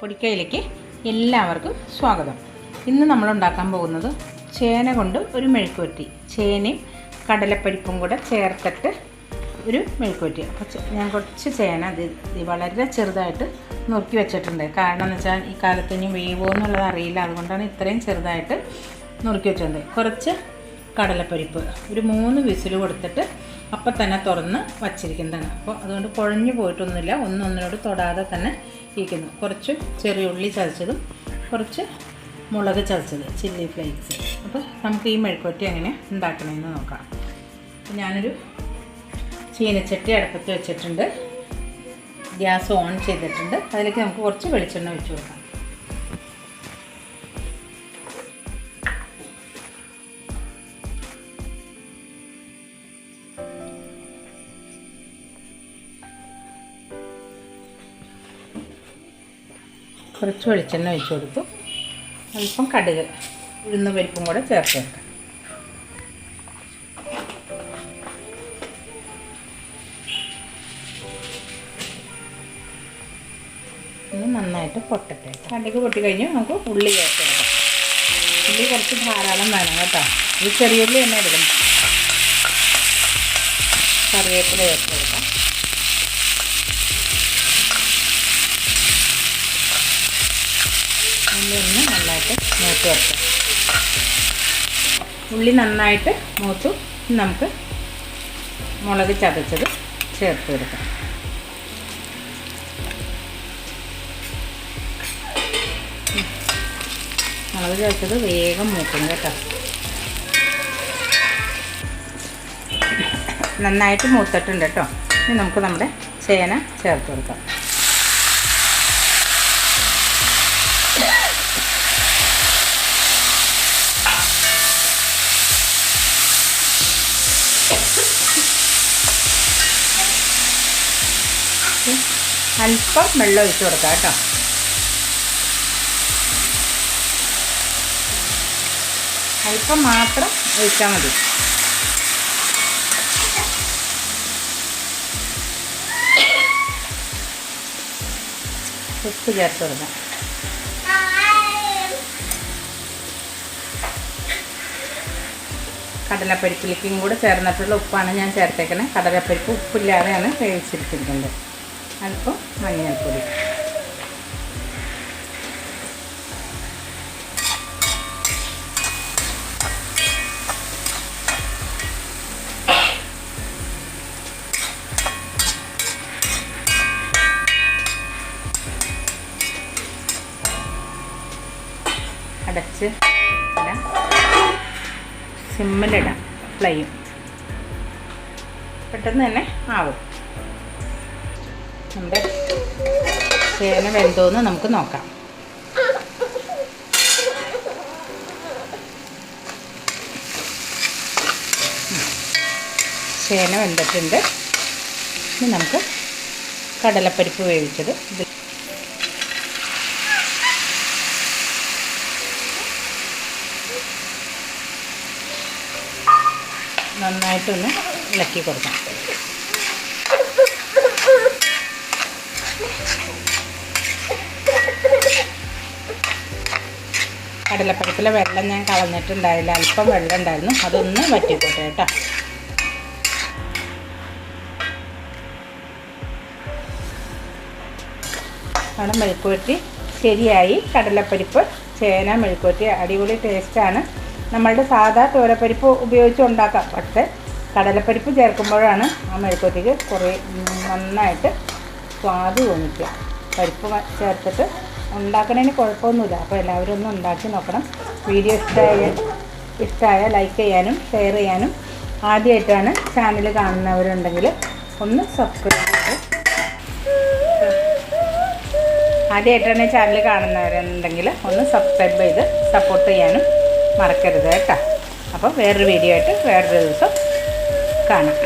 പൊടിക്കയിലേക്ക് എല്ലാവർക്കും സ്വാഗതം. ഇന്ന് നമ്മൾ ഉണ്ടാക്കാൻ പോകുന്നത് ചേന കൊണ്ട് ഒരു മെഴുക്കുവറ്റി ചേനയും കടലപ്പരിപ്പും കൂടെ ചേർത്തിട്ട് ഒരു മെഴുക്കുവറ്റി ഞാൻ കുറച്ച് ചേന വളരെ ചെറുതായിട്ട് നുറുക്കി വെച്ചിട്ടുണ്ട്. കാരണം എന്ന് വെച്ചാൽ ഈ കാലത്ത് ഇനി വേവോ എന്നുള്ളത് അറിയില്ല. അതുകൊണ്ടാണ് ഇത്രയും ചെറുതായിട്ട് നുറുക്കി വെച്ചിട്ടുണ്ട് കുറച്ച് കടലപ്പരിപ്പ് ഒരു മൂന്ന് വിസിൽ കൊടുത്തിട്ട് അപ്പം തന്നെ തുറന്ന് വച്ചിരിക്കുന്നതാണ്. അപ്പോൾ അതുകൊണ്ട് കുഴഞ്ഞു പോയിട്ടൊന്നുമില്ല. ഒന്നൊന്നിനോട് തൊടാതെ തന്നെ ഇരിക്കുന്നു. കുറച്ച് ചെറിയ ഉള്ളി ചതച്ചതും കുറച്ച് മുളക് ചതച്ചത് ചില്ലി ഫ്ലേക്സ്. അപ്പോൾ നമുക്ക് ഈ മെഴുക്കുവറ്റി എങ്ങനെ ഉണ്ടാക്കണമെന്ന് നോക്കാം. ഞാനൊരു ചീനച്ചട്ടി അടുപ്പത്ത് വെച്ചിട്ടുണ്ട്. ഗ്യാസ് ഓൺ ചെയ്തിട്ടുണ്ട്. അതിലേക്ക് നമുക്ക് കുറച്ച് വെളിച്ചെണ്ണ വെച്ച് കൊടുക്കാം. കുറച്ച് വെളിച്ചെണ്ണ ഒഴിച്ച് കൊടുത്തു. അല്പം കടുക് ഉഴുന്ന പരിപ്പും കൂടെ ചേർത്ത് വെക്കാം. ഇത് നന്നായിട്ട് പൊട്ടട്ടെ. കടുക് പൊട്ടി കഴിഞ്ഞ് നമുക്ക് ഉള്ളി ചേർത്ത് കൊടുക്കാം. ഉള്ളി കുറച്ച് ധാരാളം വേണം കേട്ടോ. ഈ ചെറിയ ഉള്ളി തന്നെ എടുക്കണം. കറിവേപ്പില ചേർത്ത് കൊടുക്കാം. ഉള്ളി ഒന്ന് നന്നായിട്ട് മൂത്ത് വെക്കാം ഉള്ളി നന്നായിട്ട് മൂത്തു. നമുക്ക് മുളക് ചതച്ചത് ചേർത്ത് കൊടുക്കാം. മുളക് ചതച്ചത് വേഗം മൂക്കും കേട്ടോ. നന്നായിട്ട് മൂത്തിട്ടുണ്ട് കേട്ടോ. ഇനി നമുക്ക് നമ്മുടെ ചേന ചേർത്ത് കൊടുക്കാം. അല്പം വെള്ളം ഒഴിച്ച് കൊടുക്കാം കേട്ടോ. അല്പം മാത്രം ഒഴിച്ചാൽ മതി. ഉപ്പ് ചേർത്ത് കൊടുക്കാം. കടലപ്പരിപ്പിലേക്കും കൂടെ ചേർന്നിട്ടുള്ള ഉപ്പാണ് ഞാൻ ചേർത്തേക്കുന്നത് കടലപ്പരിപ്പ് ഉപ്പില്ലാതെയാണ് വേവിച്ചിരിക്കുന്നത്. അല്പം മഞ്ഞൾപ്പൊടി. അടച്ച് ഇടാം. സിമ്മിലിടാം. ഫ്ലെയിം പെട്ടെന്ന് തന്നെ ആവും. നമ്മുടെ ചേന വെന്തോന്ന് നമുക്ക് നോക്കാം. ചേന വെന്തിട്ടുണ്ട്. ഇനി നമുക്ക് കടലപ്പരിപ്പ് വേവിച്ചത്. നന്നായിട്ടൊന്ന് ഇളക്കി കൊടുക്കാം. കടലപ്പരിപ്പിലെ വെള്ളം ഞാൻ കളഞ്ഞിട്ടുണ്ടായില്ല. അല്പം വെള്ളം ഉണ്ടായിരുന്നു. അതൊന്ന് വറ്റിക്കോട്ടെ കേട്ടോ. അവിടെ മെഴുക്കുവരട്ടി ശരിയായി. കടലപ്പരിപ്പ് ചേന മെഴുക്കുവരട്ടി അടിപൊളി ടേസ്റ്റാണ് നമ്മളുടെ സാധാ തോരപ്പരിപ്പ് ഉപയോഗിച്ച് ഉണ്ടാക്കാം. പക്ഷേ കടലപ്പരിപ്പ് ചേർക്കുമ്പോഴാണ് ആ മെഴുക്കുവരട്ടിക്ക് കുറേ നന്നായിട്ട് സ്വാദ് തോന്നിക്കുക. പരിപ്പ് ചേർത്തിട്ട് ഉണ്ടാക്കണതിന് കുഴപ്പമൊന്നുമില്ല. അപ്പോൾ എല്ലാവരും ഒന്ന് ഉണ്ടാക്കി നോക്കണം. വീഡിയോ ഇഷ്ടമായ ഇഷ്ടമായ ലൈക്ക് ചെയ്യാനും ഷെയർ ചെയ്യാനും ആദ്യമായിട്ടാണ് ചാനൽ കാണുന്നവരുണ്ടെങ്കിൽ ഒന്ന് സബ്സ്ക്രൈബ് ചെയ്ത് ആദ്യമായിട്ടാണ് ചാനൽ കാണുന്നവരുണ്ടെങ്കിൽ ഒന്ന് സബ്സ്ക്രൈബ് ചെയ്ത് സപ്പോർട്ട് ചെയ്യാനും മറക്കരുത് കേട്ടോ. അപ്പോൾ വേറൊരു വീഡിയോ ആയിട്ട് വേറൊരു ദിവസം കാണാം.